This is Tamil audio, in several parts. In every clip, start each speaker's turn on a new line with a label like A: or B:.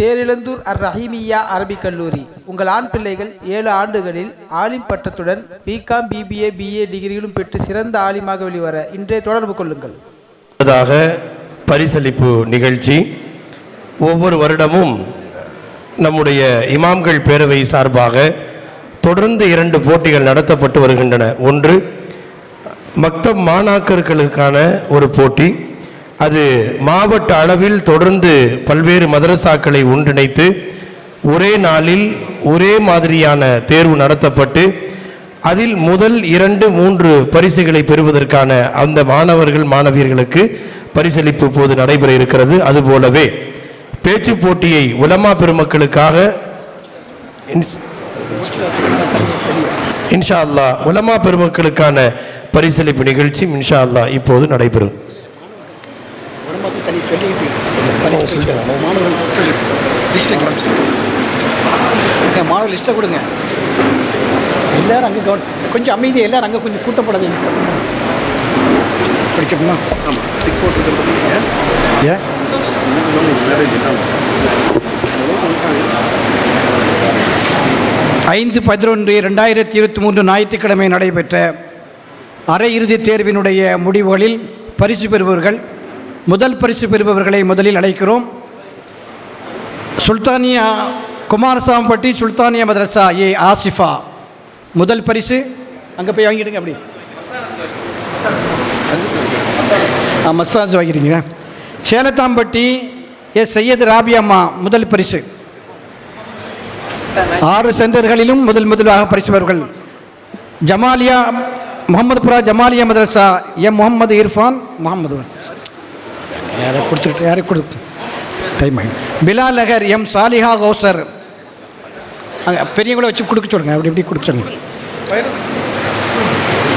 A: தேரிழந்தூர் அர் ரஹீமியா அரபிக் கல்லூரி. உங்கள் ஆண் பிள்ளைகள் ஏழு ஆண்டுகளில் ஆலிம் பட்டத்துடன் பிகாம் பிபிஏ பிஏ டிகிரிகளும் பெற்று சிறந்த ஆலிமாக வெளிவர இன்றைய தொடர்பு கொள்ளுங்கள்.
B: அதாக பரிசளிப்பு நிகழ்ச்சி. ஒவ்வொரு வருடமும் நம்முடைய இமாம்கள் பேரவை சார்பாக தொடர்ந்து இரண்டு போட்டிகள் நடத்தப்பட்டு வருகின்றன. ஒன்று மக்தப் மாணாக்கர்களுக்கான ஒரு போட்டி. அது மாவட்ட அளவில் தொடர்ந்து பல்வேறு மதரசாக்களை ஒன்றிணைத்து ஒரே நாளில் ஒரே மாதிரியான தேர்வு நடத்தப்பட்டு அதில் முதல் இரண்டு மூன்று பரிசுகளை பெறுவதற்கான அந்த மாணவர்கள் மாணவியர்களுக்கு பரிசளிப்பு போது நடைபெற இருக்கிறது. அதுபோலவே பேச்சு போட்டியை உலமா பெருமக்களுக்காக இன்ஷா அல்லாஹ் உலமா பெருமக்களுக்கான பரிசளிப்பு நிகழ்ச்சி இன்ஷா அல்லாஹ் இப்போது நடைபெறும்.
C: மாணவர்கள் சொல்லி லிஸ்ட்டை கொடுங்க மாணவர் லிஸ்ட்டை கொடுங்க. எல்லோரும் அங்கே கவர் கொஞ்சம் அமைதி எல்லோரும் அங்கே கொஞ்சம் கூட்டப்படாதீங்க. படிக்கணுமா ஆமாம் ஏன்? ஐந்து பதினொன்று ரெண்டாயிரத்தி இருபத்தி மூன்று ஞாயிற்றுக்கிழமை நடைபெற்ற அரையிறுதித் தேர்வினுடைய முடிவுகளில் பரிசு பெறுபவர்கள் முதல் பரிசு பெறுபவர்களை முதலில் அழைக்கிறோம். சுல்தானியா குமாரசாம்பட்டி சுல்தானியா மதரசா ஏ ஆசிஃபா. முதல் பரிசு. அங்கே போய் வாங்கிடுங்க அப்படி. ஆ மசாஜ் வாங்கிடுங்க. சேலத்தாம்பட்டி ஏ சையத் ராபியம்மா முதல் பரிசு. ஆறு சென்டர்களிலும் முதல் முதலாக பரிசுபவர்கள். ஜமாலியா ஜமாலியா முகமதுபுரா ஜமாலியா மதரசா எம் முகமது இர்ஃபான் முகமது யாரை கொடுத்துட்டு யாரை கொடுத்து டைம் ஆகிடும் பிலால் நகர் எம் சாலிஹா கௌசர் அங்கே பெரியவங்கள வச்சு கொடுக்க சொல்லுங்க. அப்படி இப்படி கொடுக்க சொல்லுங்க.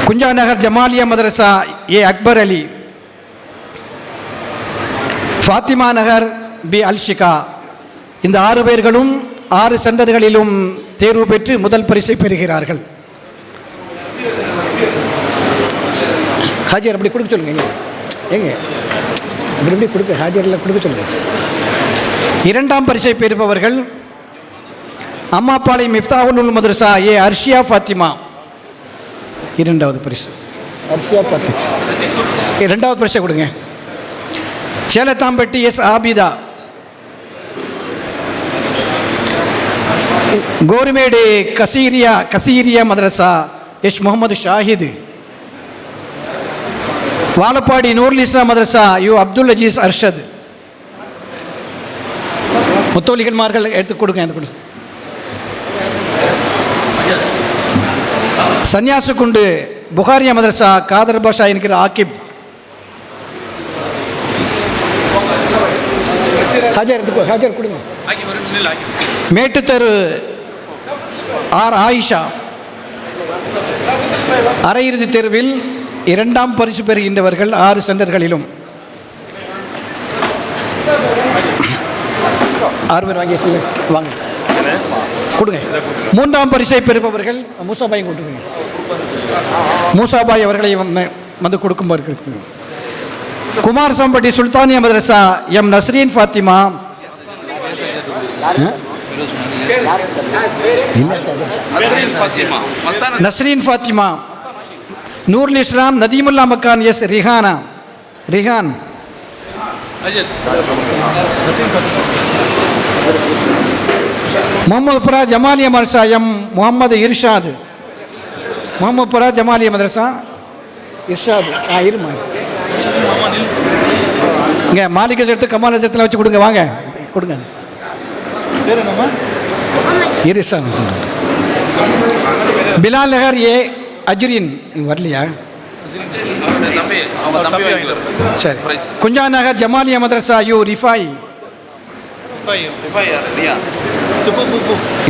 C: குஞ்சா நகர் ஜமாலியா மதரசா ஏ அக்பர் அலி. ஃபாத்திமா நகர் பி அல்ஷிகா. இந்த ஆறு பேர்களும் ஆறு சென்டர்களிலும் தேர்வு பெற்று முதல் பரிசை பெறுகிறார்கள். ஹாஜர் அப்படி கொடுக்க சொல்லுங்க. எங்க? எங்க? அப்படி இப்படி கொடுக்க ஹாஜரில் கொடுக்க சொல்லுங்க. இரண்டாம் பரிசை பெறுபவர்கள் அம்மாப்பாளையம் மிஃப்தாவுல் மதரசா ஏ அர்ஷியா ஃபாத்திமா. இரண்டாவது பரிசு. அர்ஷியா ஃபாத்திமா. இரண்டாவது பரிசை கொடுங்க. Selathampatti S Abitha. Korimedu Kasiriya Kasiriya Madrasa S Mohammed Shahid. Vazhapadi Noorul Islam Madrasa U Abdul Aziz Arshad. முத்தோலிகள்மார்கள் எடுத்து கொடுங்க எடுத்து கொடுங்க. சன்னியாசுக்குண்டு புகாரியா மதரசா காதர் பாஷா என்கிற ஆக்கிப். ஹாஜர் எடுத்துக்கோ ஹாஜர் கொடுங்க. மேட்டுத்தரு ஆர் ஆயிஷா. அரையிறுதி தேர்வில் இரண்டாம் பரிசு பெறுகின்றவர்கள் ஆறு சென்டர்களிலும். ஆறு பேர் வாங்கி. வாங்க. கொடுங்க. மூன்றாம் பரிசை பெறுபவர்கள் மூசாபாய் கொடுங்க மூசாபாய் அவர்களை வந்து- கொடுக்கும்பவர்கள் Kumar Sambatti Sultania Madrasa M. Nasreen Fathima. Nasreen Fathima. Noorul Islam Nadeemullah Makkan S Rihana. Rihan. Muhammadpura Jamaliya Madrasa M Mohammed Irshad. முகமதுபுரா Jamaliya மதரசா இர்ஷாது. ஆ இருமா. இங்கே மாலிக சேர்த்து கமால சேர்த்துல வச்சு கொடுங்க வாங்க. கொடுங்க. இரிசா பிலால் நகர் ஏ அஜ்ரின் வரலையா? சரி. குஞ்சா நகர் ஜமாலியா மதரசா யூ ரிஃபாய்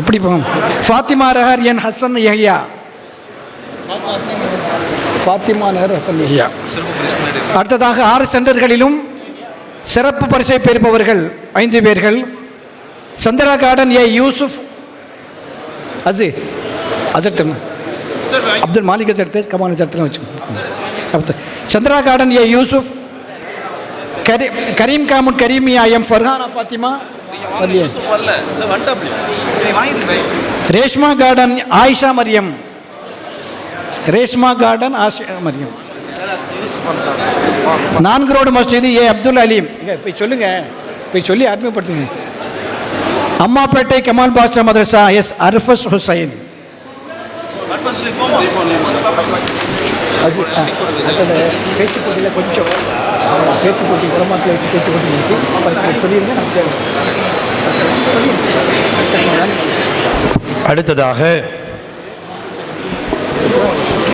C: இப்படி போகும் ஃபாத்திமா நகர் என் ஹசன் யஹியா. ஃபாத்திமா நகர் ஹசன் யஹியா. அடுத்ததாக ஆறு சென்டர்களிலும் சிறப்பு பரிசை பெறுபவர்கள் ஐந்து பேர்கள். Chandra garden A Yusuf. அசு அசர் அப்துல் மாலிக் எடுத்து கமால் எடுத்து வச்சுக்கோங்க சந்திரா கார்டன் ஏ யூசுப் கரி Karim காமுட் Karimiya M Farhana Fatima Reshma garden Ayesha Mariyam. Reshma garden Asha Mariyam. நான்கு ரோடு மஸ்ஜிது ஏ அப்துல் அலீம். போய் சொல்லுங்க. போய் சொல்லி அறிமுகப்படுத்துங்க. அம்மாப்பேட்டை கமால் பாஷா மதரசா எஸ் அர்ஃபஸ் ஹுசைன். அது ஆ, பேச்சு போட்டியில் கொஞ்சம் பேச்சு போட்டி குளமாத்தில் வச்சு பேச்சு போட்டி நிறுத்தி அப்போ சொல்லிடுங்க நமக்கு
B: அடுத்ததாக